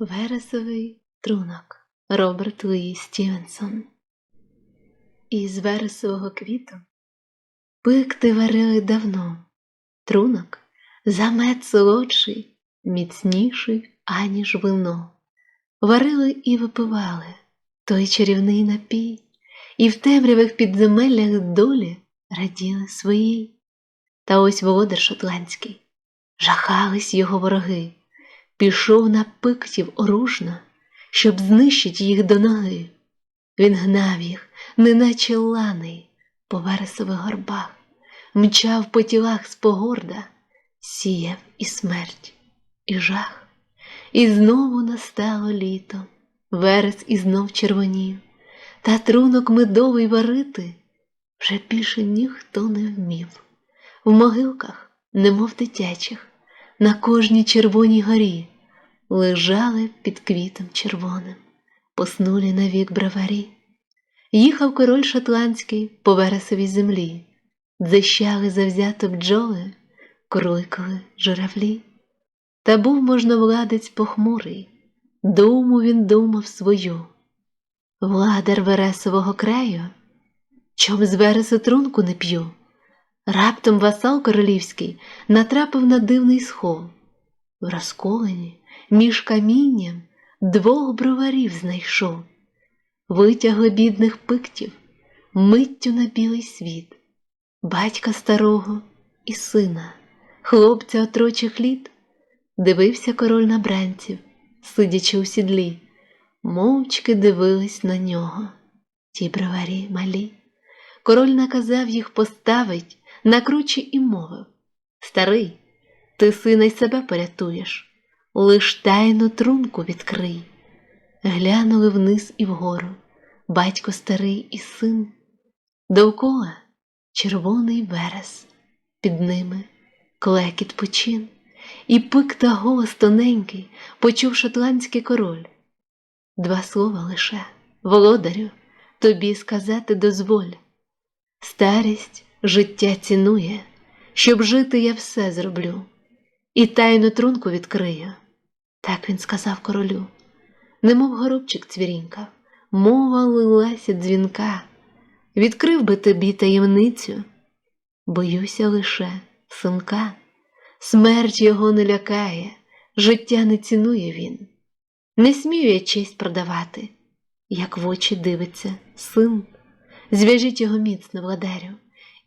Вересовий трунок. Роберт Луї Стівенсон. Із вересового квіту. Пикти варили давно, трунок. Замет солодший, міцніший, аніж вино. Варили і випивали. Той чарівний напій, і в темрявих підземеллях долі раділи своїй. Та ось володар шотландський, жахались його вороги, пішов на пиктів оружно, щоб знищить їх до ноги. Він гнав їх, неначе ланий, по вересових горбах, мчав по тілах з погорда, сіяв і смерть, і жах. І знову настало літо, верес і знов червонів, та трунок медовий варити вже більше ніхто не вмів. В могилках, немов дитячих, на кожній червоній горі лежали під квітом червоним, поснулі навік браварі. Їхав король шотландський по вересовій землі, дзищали завзято бджоли, круйкали журавлі. Та був можновладець похмурий, думу він думав свою. Владар вересового краю, чом з вересу трунку не п'ю. Раптом васал королівський натрапив на дивний схов. В розколені між камінням двох броварів знайшов, витягли бідних пиктів миттю на білий світ, батька старого і сина, хлопця отрочих літ. Дивився король на бранців, сидячи у сідлі, мовчки дивились на нього, ті броварі малі. Король наказав їх поставить на кручі і мовив. Старий, ти сина й себе порятуєш, лиш тайну трунку відкрий. Глянули вниз і вгору, батько старий і син, довкола червоний верес, під ними клекіт почин. І пик та голос тоненький почув шотландський король. Два слова лише, володарю, тобі сказати дозволь. Старість життя цінує, щоб жити я все зроблю, і тайну трунку відкрию. Так він сказав королю. Немов горобчик цвірінькав, мова лилася дзвінка. Відкрив би тобі таємницю, боюся лише синка. Смерть його не лякає, життя не цінує він. Не смію я честь продавати, як в очі дивиться син. Зв'яжіть його міцно, владарю,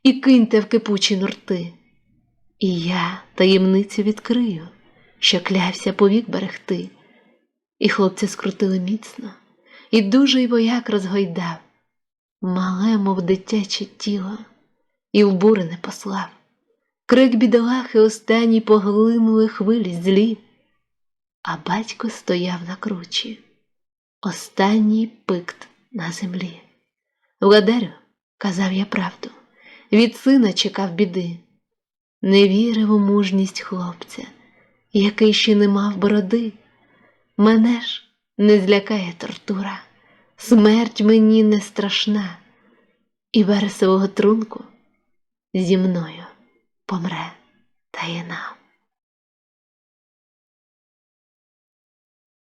і киньте в кипучі норти. І я таємницю відкрию, що клявся повік берегти. І хлопця скрутили міцно, і дужий вояк розгойдав, мале, мов дитяче тіло, і в бури не послав. Крик бідолахи останній поглинули хвилі злі, а батько стояв на кручі, останній пикт на землі. Владарю, казав я правду, від сина чекав біди, не вірив у мужність хлопця, який ще не мав бороди. Мене ж не злякає тортура, смерть мені не страшна, і вересового трунку зі мною помре таїна.